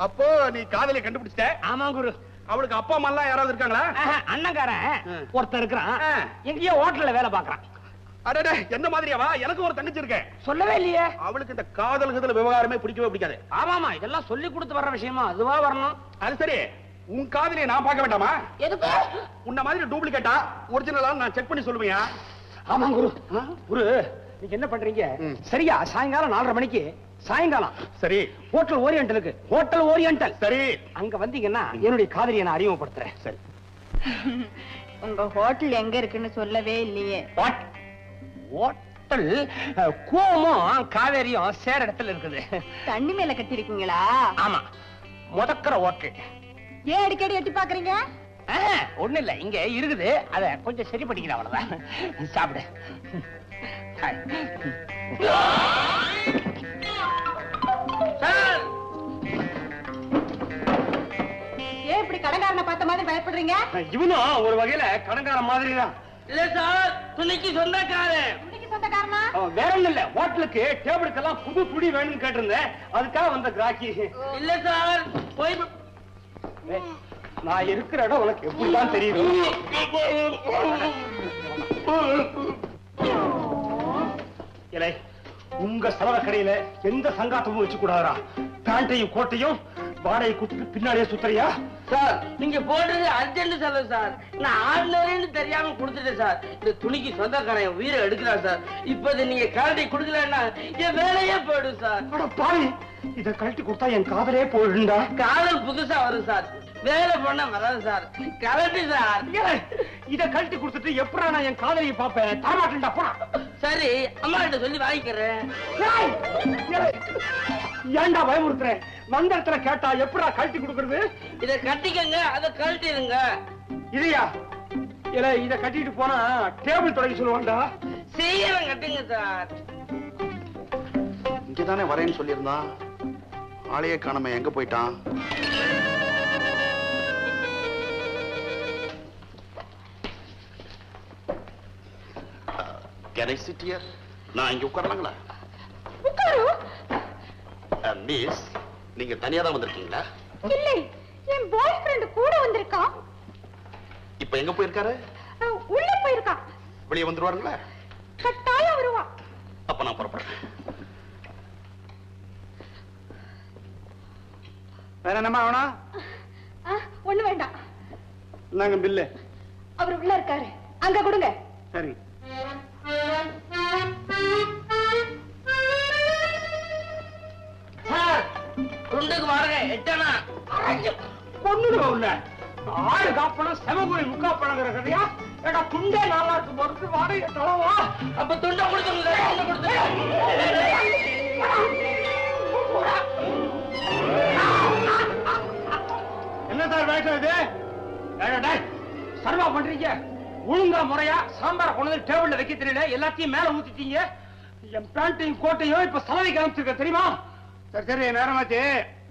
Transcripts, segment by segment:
அப்போ நீ காதலியை கண்டுபிடிச்சிட்ட? ஆமா குரு. அவளுக்கு அப்பா அம்மா எல்லாம் யாராவது இருக்காங்களா? ஆ. ஒருத்தன் இருக்கிறான். எங்கேயோ ஹோட்டல்ல வேலை பாக்குறான் அடடே என்ன மாதிரியாவா? எனக்கு ஒரு தங்கச்சி இருக்கேன் சொல்லவே இல்லையே. அவளுக்கு இந்த காதல் கதல் விவகாரமே பிடிக்கவே பிடிக்காது. ஆமாமா இதெல்லாம் சொல்லி கொடுத்து வர்ற விஷயமா? அதுவா வரணும். அது சரி. உன் காதலியை நான் பார்க்க வேண்டாமா? எதுக்கு? உன்ன மாதிரி டூப்ளிகேட்டா ஒரிஜினலா நான் செக் பண்ணி சொல்லுவியா? ஆமா குரு. குரு நீங்க என்ன பண்றீங்க. சரியா சாயங்காலம் நாலரை மணிக்கு சாயங்காலம். சரி. ஹோட்டல் ஓரியண்டலுக்கு ஹோட்டல் ஓரியண்டல் சரி. அங்க வந்தீங்கன்னா என்னுடைய காதலியை நான் அறிமுகப்படுத்துறேன். சரி. உங்க ஹோட்டல் எங்க இருக்குன்னு சொல்லவே இல்லையே. ஹோட்டல் அஹ், கூவமும் காவேரியும் சேர இடத்துல இருக்குது. தண்ணி மேல கட்டிருக்கீங்களா ஆமா. முதக்கிற ஹோட்டல் ஏன் அடிக்கடி எட்டி பாக்குறீங்க ஒண்ணு இல்ல. இங்க இருக்குது. அத கொஞ்சம் சரி பண்ணிக்கிறேன் அவ்வளவுதான். சாப்பிடு. பயப்படுறீங்க இவனும் ஒரு வகையில கடங்கார மாதிரி தான் இல்ல சார் துணிக்கு சொந்தக்காரன். இன்னைக்கு சொந்தக்காரனா? அவன் வேற ஒண்ணும் இல்ல. ஹோட்டலுக்கு டேபிளுக்கெல்லாம் புது துணி வேணும்னு கேட்டிருந்தேன். அதுக்காக வந்த கிராக்கி. இல்ல சார் போய் ஏய், நான் இருக்கிற இடம் உனக்கு எப்படிதான் தெரியும்? இலை உங்க செலவு கடையில எந்த சங்காத்தமும் வச்சு கூடாதா பேண்டையும் கோட்டையும் வாடகை கொடுத்துட்டு பின்னாடியே சுத்தறியா? சார் நீங்க போடுறது அர்ஜென்ட் செலவு சார். நான் ஆர்டினரின்னு தெரியாம கொடுத்துட்டேன் சார். இந்த துணிக்கு சொந்தக்காரன் என் உயிரை எடுக்கிறான் சார். இப்ப இதை நீங்க கரண்டி கொடுக்கலன்னா என் வேலையே போயிடும் சார். பாவி இத கழட்டி கொடுத்தா என் காதலே போயிடுண்டா காதல் புதுசா வரும் சார். வேலை பண்ண வராது சார். கரண்டி சார். இத கழட்டி கொடுத்துட்டு எப்படா நான் என் காதலியை பாப்பேன் தரமாட்டேன்டா போடா. சரி அம்மா கிட்ட சொல்லி வாங்கிக்கிறேன். ஏன்டா பயமுறுத்துறேன் வந்த இடத்துல கேட்டா எப்படா கழட்டி கொடுக்கறது? இதை கட்டிக்கங்க அதை கழட்டிடுங்க. இதையா? இல்ல இத கட்டிட்டு போனா டேபிள் தொடங்கி சொல்லுவான்டா. சீக்கிரம் கட்டுங்க சார். இங்கதானே வரேன்னு சொல்லியிருந்தான் ஆளையே காணாம எங்க போயிட்டான்? sit here? நான் இங்க உட்காரலாங்களா? மிஸ் நீங்க தனியா தான் வந்திருக்கீங்களா? இல்லை என் பாய் ஃப்ரெண்ட் கூட வந்திருக்கான். இப்ப எங்க போயிருக்காரு? உள்ள போயிருக்கான். வெளியே வந்துருவாருங்களா? கட்டாயம் வருவான். அப்ப நான் புறப்படுறேன். வேற என்னமா வேணா ஒண்ணு வேண்டாம். நாங்க பில்லு. அவர் உள்ள இருக்காரு. அங்க கொடுங்க. துண்டுக்கு வாடகை எட்டனா? பொண்ணுங்க உள்ள ஆடு காப்பணம் செவகுழி முக்கா பழங்கிற கதையா? ஏடா துண்டே நல்லா இருக்கு. பொறுத்து வாடகை தளவா அப்ப துண்டை கொடுத்துருங்க துண்டை கொடுத்துருங்க. என்ன சார் வேட்டம் இது? ஏடா, சர்வா பண்றீங்க. ஒழுங்கா முறையா சாம்பார் கொண்டு வந்து டேபிள்ல வைக்க தெரியல. எல்லாத்தையும் மேல ஊத்திட்டீங்க. என் பேண்டையும் கோட்டையும் இப்ப சலவைக்கு அனுப்பிச்சிருக்க தெரியுமா? சரி சரி நேரமாச்சு.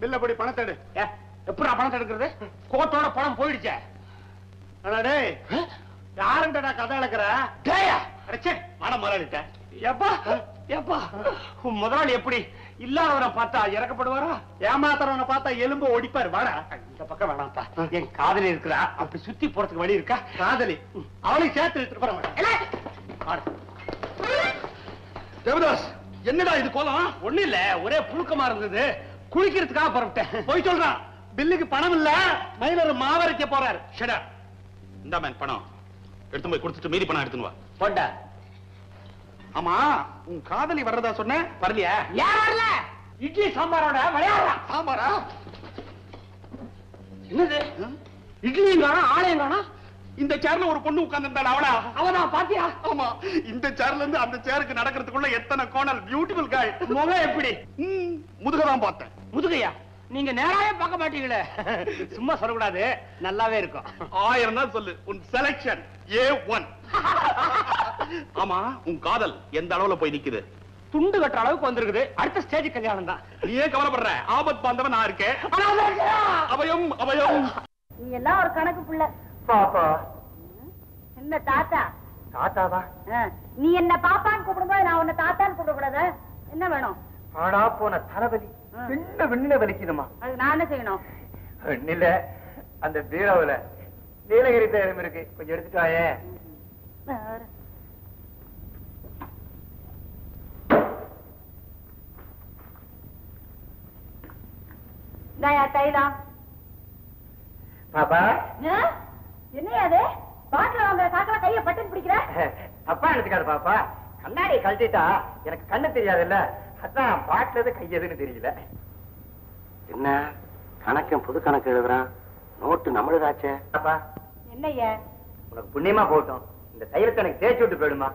பில்ல படி பணத்தை எடு. எப்படா பணத்தை எடுக்கிறது? கோட்டோட பணம் போயிடுச்சே. அடா டேய் யாருண்டடா கதை அளக்குற டேயா. அடச்சே. மாட முதலாளிட்ட எப்பா? எப்பா? முதலாளி எப்படி? இல்லாதவனை பார்த்தா இறக்கப்படுவாரா? ஏமாத்துறவனை பார்த்தா எலும்பு ஒடிப்பாரு. வாடா. இந்த பக்கம் வேணாம்ப்பா. என் காதலி இருக்கிறா. அப்படி சுத்தி போறதுக்கு வழி இருக்கா? காதலி. அவளையும் சேர்த்து எடுத்துட்டு போற மாட்டேன் தேவதாஸ்! என்னடா இது கோலம்? ஒண்ணு இல்ல ஒரே புழுக்கமா இருந்தது. குளிக்கிறதுக்காக புறப்பட்டேன். போய் சொல்றான் பில்லுக்கு பணம் இல்ல. மயிலர் மாவரைக்க போறாரு. ஷடா. இந்தா மேன் பணம். எடுத்து போய் கொடுத்துட்டு மீதி பணம் எடுத்துன்னு வா. போட்டா ஆமா உன் காதலி வர்றதா சொன்ன? வரலையா? ஏன் வரல? இட்லி சாம்பாரோட விளையாடுறான் சாம்பாரா? என்னது? இட்லியும் காணும் ஆலயம் காணும். இந்த சேர்ல ஒரு பொண்ணு உட்கார்ந்திருந்தாள் அவளா? அவனா பாத்தியா? ஆமா. இந்த சேர்ல இருந்து அந்த சேருக்கு நடக்கிறதுக்குள்ள எத்தனை கோணல் பியூட்டிஃபுல் காய் முகம் எப்படி? முதுகதான் பார்த்தேன். முதுகையா? நீங்க நேராவே பார்க்க மாட்டீங்களே. சும்மா சொல்லக்கூடாது. நல்லாவே இருக்கும். ஆயிரம் தான் சொல்லு. உன் செலக்ஷன் ஏ ஒன் ஆமா. உன் காதல் எந்த அளவுல போய் நிக்குது? துண்டு கட்டுற அளவுக்கு வந்திருக்குது. அடுத்த ஸ்டேஜ் கல்யாணம் தான். நீ ஏன் கவலைப்படுற? ஆபத் பாந்தவன் நான் இருக்கேன். அபயம் அபயம் நீ எல்லாம் ஒரு கணக்கு புள்ள பாப்பா. என்ன தாத்தா? தாத்தாவா? நீ என்ன பாப்பான்னு கூப்பிடும்போது நான் உன்னை தாத்தான்னு கூப்பிடக்கூடாது? என்ன வேணும்? ஆடா போன ஆ, பின்ன பின்ன வலிக்குதுமா அதுக்கு நான் என்ன செய்யணும்? இல்ல அந்த பீரோவுல நீலகிரி தேரம் இருக்கு. கொஞ்சம் எடுத்துட்டு வாயே. இந்தாயா தைலம். பாப்பா? அது வாங்குற காக்கல கைய பட்டன் பிடிக்கிற? தப்பா எடுத்துக்காது பாப்பா. கண்ணாடி கழட்டிட்டா எனக்கு கண்ணு தெரியாதுல்ல? அதான் பாட்டுறது கையதுன்னு தெரியல. என்ன? கணக்கன் புது கணக்கு எழுதுறான். நோட்டு நம்மளுதாச்சே. பாப்பா. என்னய்யா? உனக்கு புண்ணியமா போகட்டும். இந்த தைலத்தை எனக்கு தேய்ச்சி விட்டு போயிடுமா?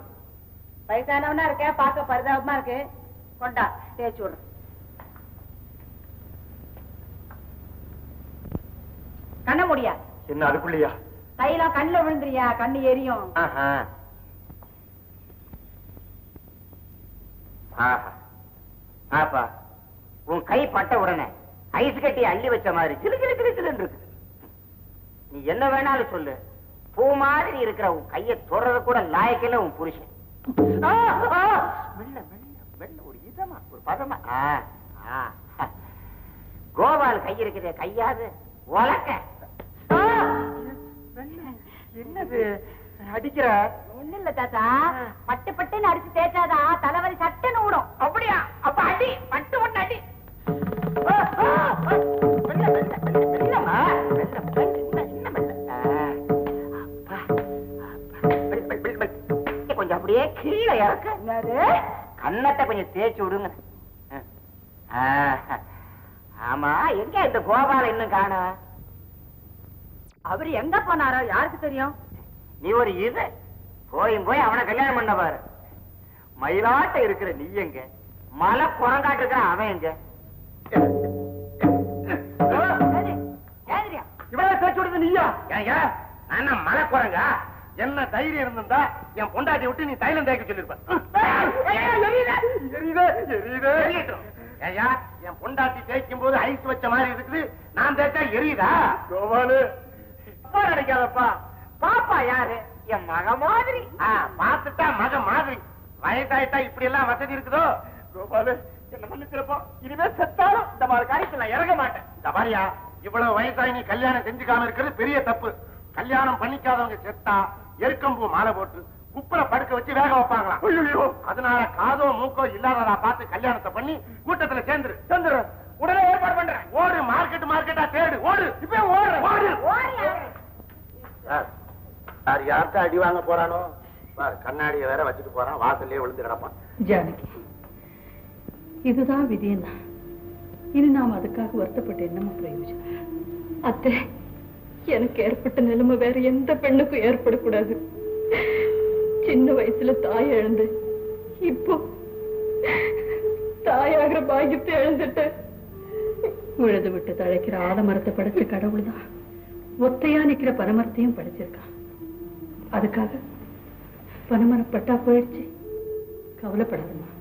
வயசானவனா இருக்க பார்க்க பரிதாபமா இருக்கு. கொண்டா தேய்ச்சி விடு. கண்ண முடியா? என்ன அதுக்குள்ளயா? தைலம் கண்ணுல விழுந்துறியா கண்ணு எரியும். ஆப்பா உன் கை பட்ட உடனே ஐஸ் கட்டி அள்ளி வச்ச மாதிரி சிலு சிலு சிலு சிலுன்னு இருக்கு. நீ என்ன வேணாலும் சொல்லு. பூ மாதிரி இருக்கிற உன் கையை தொடறது கூட லாயக்கில்ல உன் புருஷன். மெல்ல மெல்ல மெல்ல ஒரு இதமா ஒரு பதமா. கோபால் கை இருக்குதே கையாது. உலக்க. என்னது? அடிக்கிற? ஒண்ணு இல்ல தாத்தா பட்டு பட்டுன்னு அடிச்சு தேய்ச்சாதான் தலைவலி சட்டுன்னு விடும் அப்படியா? அப்ப அடி. பட்டு ஒண்ணு அடி. கொஞ்சம் அப்படியே கீழே இறக்க. என்னது? கண்ணத்தை கொஞ்சம் தேய்ச்சி விடுங்க. ஆமா எங்க இந்த கோபால இன்னும் காணோம்? அவரு எங்க போனாரோ யாருக்கு தெரியும்? நீ ஒரு இது போயும் போய் அவனை கல்யாணம் பண்ண பாரு. மயிலாட்ட இருக்கிற நீ எங்க? மலை குரங்காட்டு இருக்கிற அவன் எங்க? இவனை தேய்ச்சி விடுறது நீயா? ஏங்க நான் மலை குரங்கா? என்ன தைரியம் இருந்திருந்தா என் பொண்டாட்டி விட்டு நீ தைலம் தேய்க்க சொல்லிருப்பேன் ஏயா என் பொண்டாட்டி தேய்க்கும் போது ஐஸ் வச்ச மாதிரி இருக்குது. நான் தேய்ச்சா எரியுதா? கோபாலு அப்பா நினைக்காதப்பா பாப்பா யாரு? என் மக மாதிரி. ஆ, பார்த்துட்டா மக மாதிரி. வயசாயிட்டா இப்படி எல்லாம் வசதி இருக்குதோ? கோபாலு என்ன மன்னிச்சிருப்பா. இனிமே செத்தாலும் இந்த மாதிரி காரியத்தில் நான் இறங்க மாட்டேன். இந்த மாதிரியா? இவ்வளவு வயசாகி நீ கல்யாணம் செஞ்சுக்காம இருக்கிறது பெரிய தப்பு. கல்யாணம் பண்ணிக்காதவங்க செத்தா எருக்கம்பூ மாலை போட்டு குப்புற படுக்க வச்சு வேக வைப்பாங்களாம். ஐயோ அதனால காதோ மூக்கோ இல்லாததா பார்த்து கல்யாணத்தை பண்ணி கூட்டத்துல சேர்ந்துரு. சந்திர உடனே ஏற்பாடு பண்றேன். ஓடு மார்க்கெட் மார்க்கெட்டா தேடு ஓடு. இப்ப ஓடுறேன். ஓடு. சார் யார்கிட்ட அடி வாங்க போறானோ? கண்ணாடியை வேற வச்சுட்டு போறான். வாசல்லே விழுந்து கிடப்பான். ஜானகி இதுதான் விதியன்னா இனி நாம் அதுக்காக வருத்தப்பட்டு என்னமா பிரயோஜனம்? அத்தை எனக்கு ஏற்பட்ட நிலைமை வேற எந்த பெண்ணுக்கும் ஏற்படக்கூடாது. சின்ன வயசுல தாய் எழுந்து இப்போ தாயாகிற பாக்கியத்தை எழுந்துட்டு உழுது விட்டு தழைக்கிற ஆலமரத்தை படைச்ச கடவுள்தான். ஒத்தையா நிக்கிற பனமரத்தையும் படிச்சிருக்கான் அதுக்காக பனமரம் பட்டா போயிடுச்சு. கவலைப்படாதம்மா.